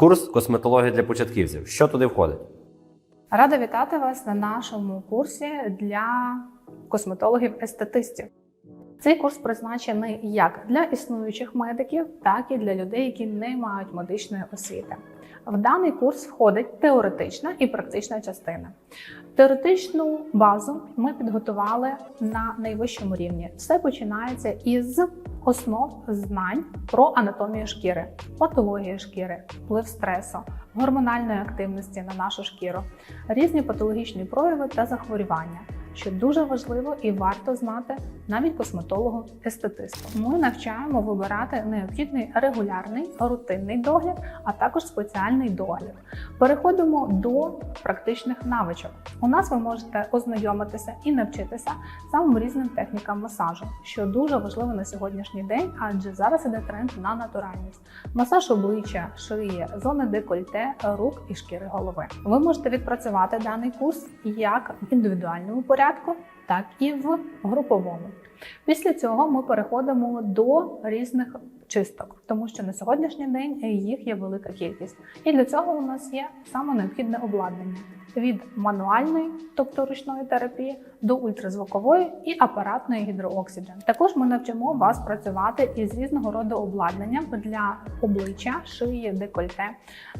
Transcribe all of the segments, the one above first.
Курс косметології для початківців. Що туди входить? Рада вітати вас на нашому курсі для косметологів-естетистів. Цей курс призначений як для існуючих медиків, так і для людей, які не мають медичної освіти. В даний курс входить теоретична і практична частина. Теоретичну базу ми підготували на найвищому рівні. Все починається із основ знань про анатомію шкіри, патологію шкіри, вплив стресу, гормональної активності на нашу шкіру, різні патологічні прояви та захворювання, що дуже важливо і варто знати навіть косметологу естетисту. Ми навчаємо вибирати необхідний регулярний рутинний догляд, а також спеціальний догляд. Переходимо до практичних навичок. У нас ви можете ознайомитися і навчитися самим різним технікам масажу, що дуже важливо на сьогоднішній день, адже зараз іде тренд на натуральність. Масаж обличчя, шиї, зони декольте, рук і шкіри голови. Ви можете відпрацювати даний курс як в індивідуальному порядку, так і в груповому. Після цього ми переходимо до різних чисток, тому що на сьогоднішній день їх є велика кількість. І для цього у нас є саме необхідне обладнання від мануальної, тобто ручної терапії, до ультразвукової і апаратної гідрооксиджен. Також ми навчимо вас працювати із різного роду обладнанням для обличчя, шиї, декольте,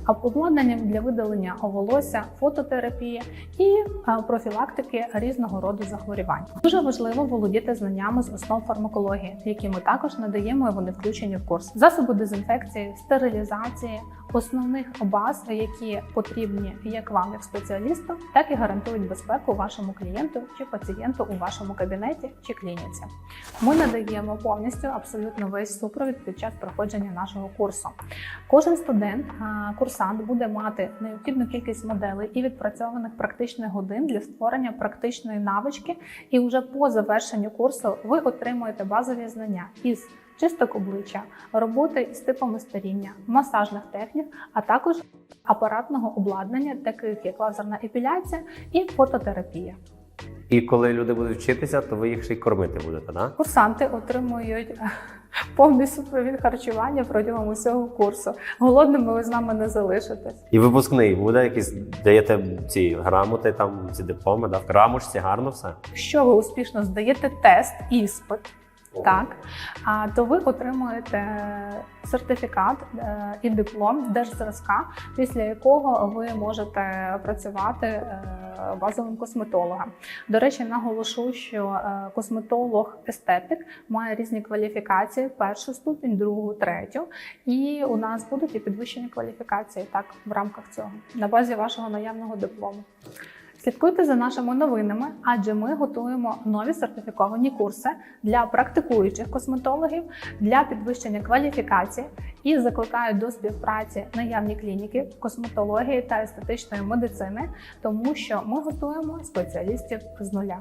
а обладнанням для видалення волосся, фототерапії і е, профілактики різного роду захворювань. Дуже важливо володіти знаннями з основ фармакології, які ми також надаємо, і вони включені в курс. Засоби дезінфекції, стерилізації, основних баз, які потрібні як вам, як спеціалісту, так і гарантують безпеку вашому клієнту чи пацієнту у вашому кабінеті чи клініці. Ми надаємо повністю абсолютно весь супровід під час проходження нашого курсу. Кожен студент, курсант буде мати необхідну кількість моделей і відпрацьованих практичних годин для створення практичної навички, і вже по завершенню курсу ви отримуєте базові знання із чисток обличчя, роботи із типами старіння, масажних технік, а також апаратного обладнання, таких як лазерна епіляція і фототерапія. І коли люди будуть вчитися, то ви їх ще й кормити будете, так? Курсанти отримують е, повний супровід харчування протягом усього курсу. Голодними ви з нами не залишитесь. І випускний буде якийсь, даєте ці грамоти, там ці дипломи, да? в грамушці, гарно все. Якщо ви успішно здаєте тест, іспит, так, то ви отримуєте сертифікат е, і диплом держзразка, після якого ви можете працювати е, базовим косметологом. До речі, наголошу, що е, косметолог-естетик має різні кваліфікації: першу ступінь, другу, третю. І у нас будуть і підвищені кваліфікації так в рамках цього на базі вашого наявного диплому. Слідкуйте за нашими новинами, адже ми готуємо нові сертифіковані курси для практикуючих косметологів для підвищення кваліфікації і закликаю до співпраці наявні клініки косметології та естетичної медицини, тому що ми готуємо спеціалістів з нуля.